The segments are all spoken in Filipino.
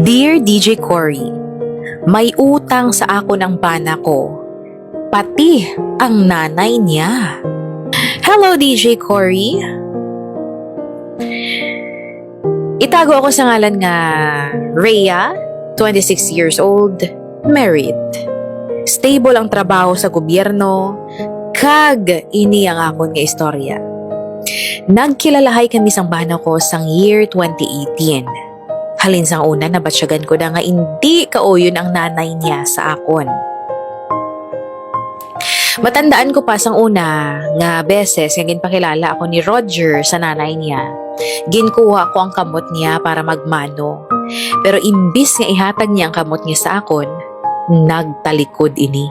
Dear DJ Cory, may utang sa ako ng bana ko, pati ang nanay niya. Hello DJ Cory. Itago ako sa ngalan nga Rhea, 26 years old, married. Stable ang trabaho sa gobyerno, kag ini ang akon nga istorya. Nagkilalahay kami sang bana ko sang year 2018. Halin sang una nabatsyagan ko na nga hindi kauyon ang nanay niya sa akon. Matandaan ko pa sang una nga beses nga ginpakilala ako ni Roger sa nanay niya. Ginkuha ko ang kamot niya para magmano. Pero imbis nga ihatag niya ang kamot niya sa akon, nagtalikod ini.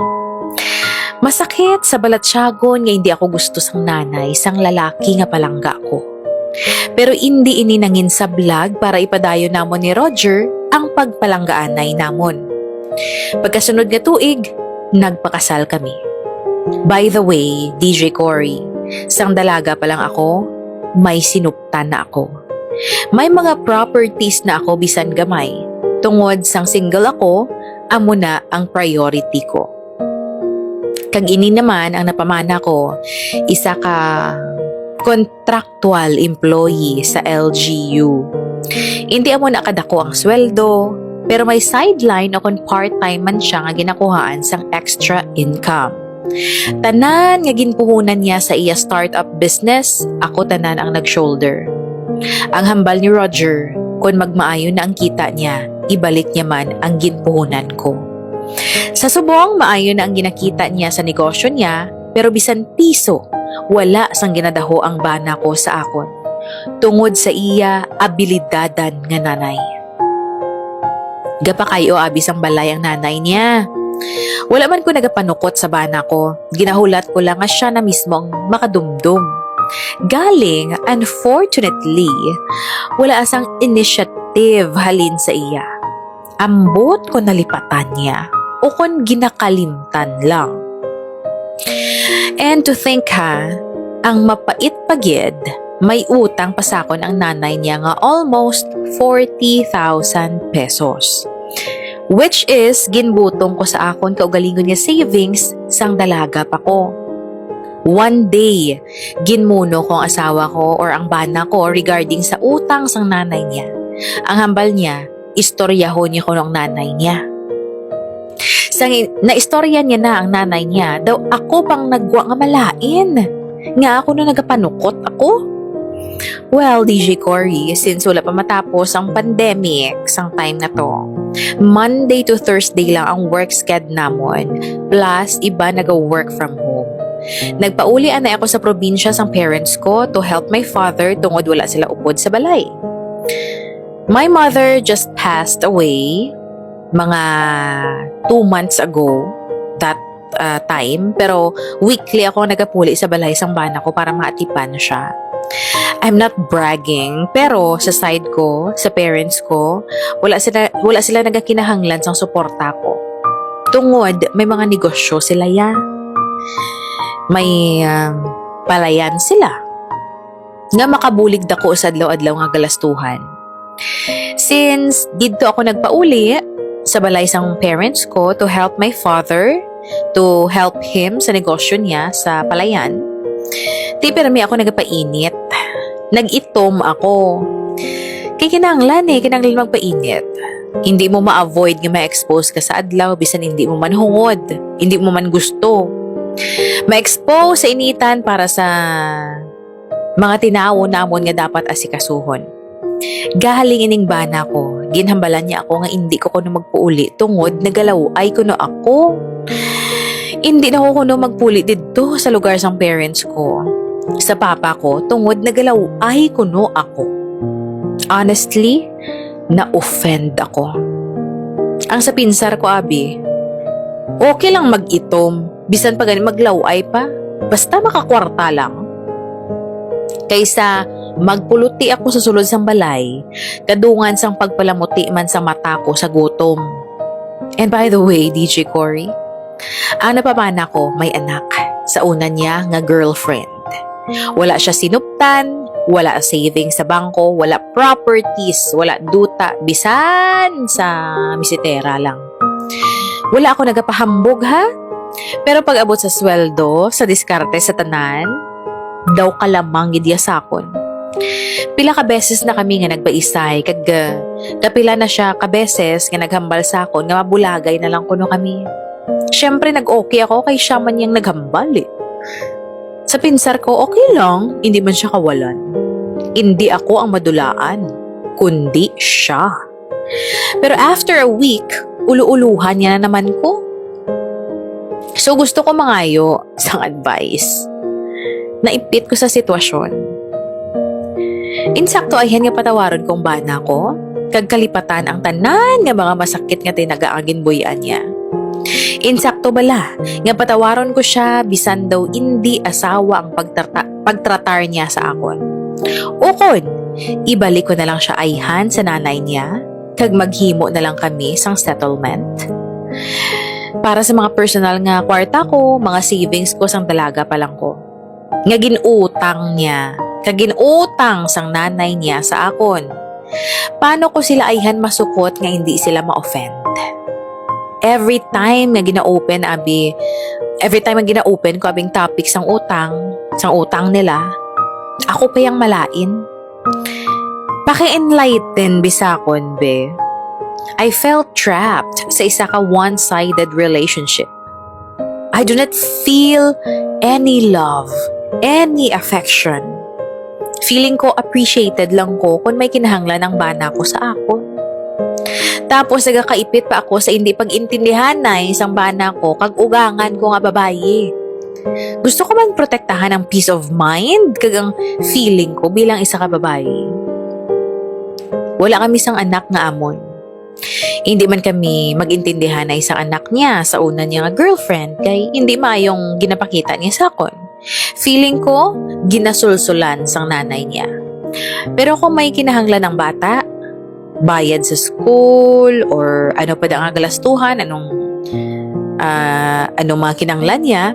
Masakit sa balatsyagon nga hindi ako gusto sang nanay sang lalaki nga palangga ko. Pero hindi ini nangin sa vlog para ipadayo namon ni Roger ang pagpalanggaanay namon. Pagkasunod nga tuig, nagpakasal kami. By the way, DJ Cory, sang dalaga pa lang ako, may sinuptan na ako. May mga properties na ako bisan gamay. Tungod sang single ako, amo na ang priority ko. Kag ini naman ang napamana ko, isa ka contractual employee sa LGU. Hindi amo nakadako ang sweldo, pero may sideline o kung part-time man siya nga ginakuhaan sang extra income. Tanan nga ginpuhunan niya sa iya startup business, ako tanan ang nag-shoulder. Ang hambal ni Roger, kung magmaayo na ang kita niya, ibalik niya man ang ginpuhunan ko. Sa subong, maayo na ang ginakita niya sa negosyo niya, pero bisan piso, wala sang ginadaho ang bana ko sa akon. Tungod sa iya, abilidadan nga nanay. Gapa kayo abis ang balay ang nanay niya. Wala man ko nagapanukot sa bana ko. Ginahulat ko lang nga siya na mismo ang makadumdum. Galing, unfortunately, wala asang initiative halin sa iya. Ambot ko nalipatan niya o kon ginakalimtan lang. And to think ha, ang mapait pagid, may utang pa sa akon ang nanay niya nga almost 40,000 pesos. Which is, ginbutong ko sa akon kaugalingon niya savings sang dalaga pa ko. One day, ginmuno ko ang asawa ko or ang bana ko regarding sa utang sang nanay niya. Ang hambal niya, istoryaho niya ko ng nanay niya. Sang naistorya niya na ang nanay niya, daw ako pang nagwa nga malain. Nga ako na nagapanukot ako. Well, DJ Cory, since wala pa matapos ang pandemic sang time na to, Monday to Thursday lang ang work sched namon, plus iba naga-work from home. Nagpauli na ako sa probinsya sang parents ko to help my father tungod wala sila upod sa balay. My mother just passed away mga two months ago that uh, time pero weekly ako nagapuli sa balay sang bana ko para maatipan siya. I'm not bragging, pero sa side ko, sa parents ko, wala sila, wala sila nagakinahanglan sang suporta ko. Tungod, may mga negosyo sila ya. May um, palayan sila. Nga makabulig dako sa adlaw-adlaw nga galastuhan. Since dito ako nagpauli sa balay sang parents ko to help my father, to help him sa negosyo niya sa palayan, pirmi ako nagapainit. Nag-itom ako. Kay kinanglan eh, kinanglan magpainit. Hindi mo ma-avoid nga ma-expose ka sa adlaw bisan hindi mo man hungod, hindi mo man gusto. Ma-expose sa initan para sa mga tinawo namon nga dapat asikasuhon. Galing ining bana ko, ginhambalan niya ako nga hindi ko kuno magpuuli tungod nagalaw ay kuno ako. Hindi na ako kuno magpuli dito sa lugar sang parents ko. Sa papa ko, tungod nagalaw ay kuno ako. Honestly, na-offend ako. Ang sa pinsar ko, Abi, okay lang mag-itom, bisan pa ganun maglaway pa, basta makakwarta lang. Kaysa magpuluti ako sa sulod sang balay, kadungan sang pagpalamuti man sa mata ko sa gutom. And by the way, DJ Cory, ang napamana ko may anak. Sa una niya nga girlfriend. Wala siya sinuptan, wala savings sa bangko, wala properties, wala duta, bisan sa misitera lang. Wala ako nagapahambog ha? Pero pag abot sa sweldo, sa diskarte sa tanan, daw kalamang gidya sakon. Pila ka beses na kami nga nagbaisay kag uh, na siya ka beses nga naghambal sa akon nga mabulagay na lang kuno kami. Syempre nag-okay ako kay siya man yang naghambal eh. Sa pinsar ko okay lang, hindi man siya kawalan. Hindi ako ang madulaan, kundi siya. Pero after a week, ulu-uluhan niya na naman ko. So gusto ko mangayo sang advice. Naipit ko sa sitwasyon. Insakto ay nga patawaron kong bana ko, kag kalipatan ang tanan nga mga masakit nga tinagaagin buyan niya. Insakto bala, nga patawaron ko siya bisan daw hindi asawa ang pagtrata, pagtratar niya sa akon. Ukon, ibalik ko na lang siya ayhan sa nanay niya, kag maghimo na lang kami sang settlement. Para sa mga personal nga kwarta ko, mga savings ko sang dalaga pa lang ko. Nga ginutang niya, kag ginutang sang nanay niya sa akon. Paano ko sila ayhan masukot nga hindi sila ma-offend? every time nga gina-open abi every time nga gina-open ko abing topic sang utang sang utang nila ako pa yang malain paki-enlighten bisakon be I felt trapped sa isa ka one-sided relationship I do not feel any love any affection feeling ko appreciated lang ko kung may kinahanglan ng bana ko sa ako tapos nagakaipit pa ako sa hindi pag-intindihan na isang bana ko kag ugangan ko nga babayi. Gusto ko man protektahan ang peace of mind kag ang feeling ko bilang isa ka babayi. Wala kami isang anak nga amon. Hindi man kami magintindihan na isang anak niya sa una niya nga girlfriend kay hindi maayong ginapakita niya sa akon. Feeling ko, ginasulsulan sang nanay niya. Pero kung may kinahanglan ng bata, bayad sa school or ano pa ang galastuhan, anong uh, anong mga kinanglan niya,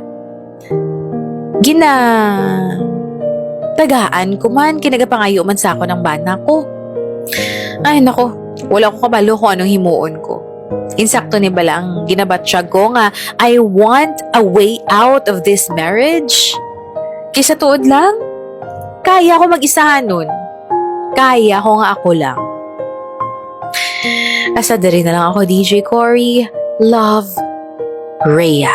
gina tagaan ko man, kinagapangayo man sa ako ng bana ko. Ay nako, wala ko kabalo kung anong himuon ko. Insakto ni Bala ang ginabatsyag ko nga, I want a way out of this marriage. Kisa tuod lang, kaya ko mag-isahan nun. Kaya ko nga ako lang. Asa diri na lang ako, DJ Cory. Love, Rhea.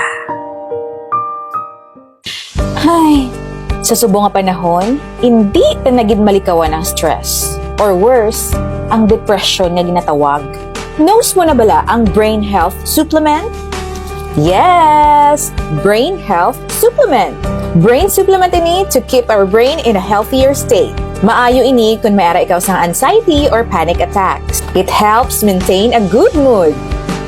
Hay, sa subong nga panahon, hindi ta nagid malikawan ang stress. Or worse, ang depression nga ginatawag. Knows mo na bala ang brain health supplement? Yes! Brain health supplement. Brain supplement ini to keep our brain in a healthier state. Maayo ini kung mayara ikaw sa anxiety or panic attacks. It helps maintain a good mood.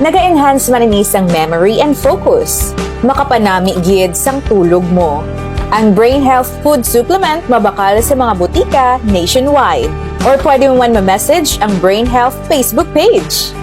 Naga-enhance man ini sang memory and focus. Makapanami gid sang tulog mo. Ang Brain Health Food Supplement mabakal sa mga butika nationwide. Or pwede mo man ma-message ang Brain Health Facebook page.